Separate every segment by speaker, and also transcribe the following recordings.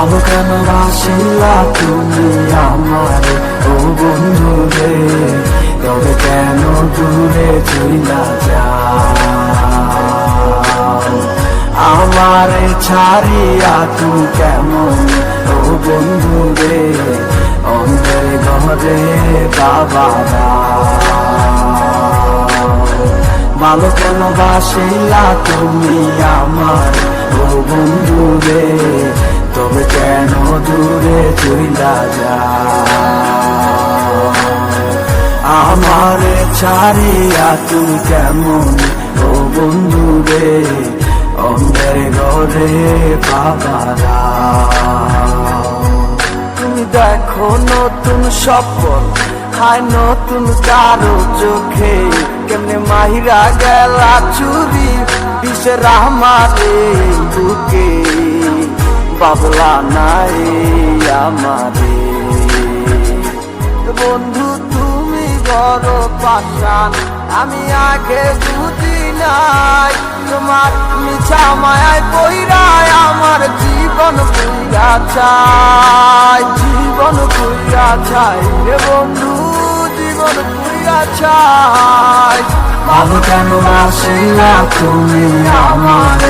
Speaker 1: ভালো কেন বাসিলা তুমি আমার ও বন্ধু রে তবে কেন দূরে চইলা যাও আমারে ছাড়িয়া তুই কেমন ও বন্ধু রে অন্তরে ঘরে বাবারা ভালো কেন বাসিলা তুমি আমার ও বন্ধু রে কেন দূরে চইলা যা? আমারে ছাড়িয়া তুমি কেমন? ও বন্ধু রে, অন্ধের ঘরে বাবারা তুমি দেখো নতুন সফল হায় নতুন কারও চোখে। কেমনে মাহিরা গেলা চুরি বিষের আমারে বুকে। বাবলা নাই আমারে। বন্ধু, তুমি বড় পাশান আমি আগে বুঝি নাই। তোমার মিছা মায়ায় বইরায় আমার জীবন পুইরা চাই, জীবন পুইরা চাই রে বন্ধু, জীবন পুইরা চাই। ভালো কেন আসে না তুমি আমার,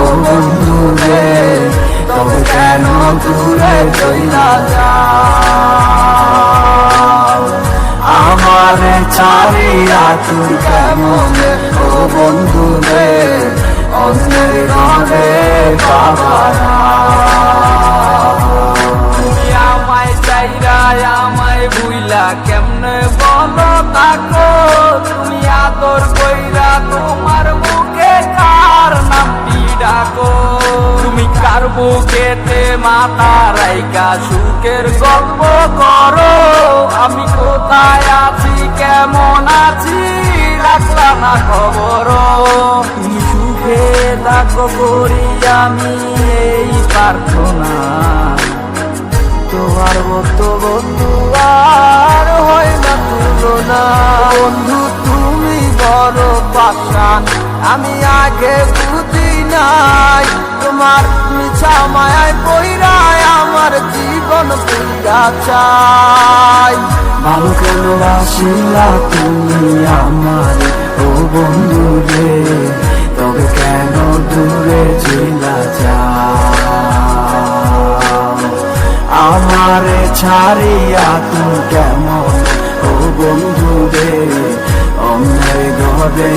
Speaker 1: ও বন্ধু রে? আমারে ছাড়িয়া তুই কেমন? ও বন্ধু রে, অন্যের ঘরে
Speaker 2: আমায় চাইরা, আমায় ভুইলা কেমনে বলো তাকো তুমি আদর কইরা তোমার মুখে কার নামটি ডাকো? তুমি কার বুকেতে মাথা রাইকা, সুখের গল্প করো। আমি কোথায় আছি, কেমন আছি, রাখলা না খবর সুখে থাকো করি আমি এই প্রার্থনা।
Speaker 1: তোমার মতো বন্ধু আর হয় না তুলনা। বন্ধু, তুমি বড় পাশান আমি আগে বুঝি নাই মিছা মায়ায় পইরায় আমার জীবন পুইরা চাই। ভালো কেন বাসিলা তুমি আমার ও বন্ধু রে, তবে কেন দূরে চইলা যাও? আমারে ছাড়িয়া তুই কেমন? ও বন্ধু রে, অন্যের ঘরে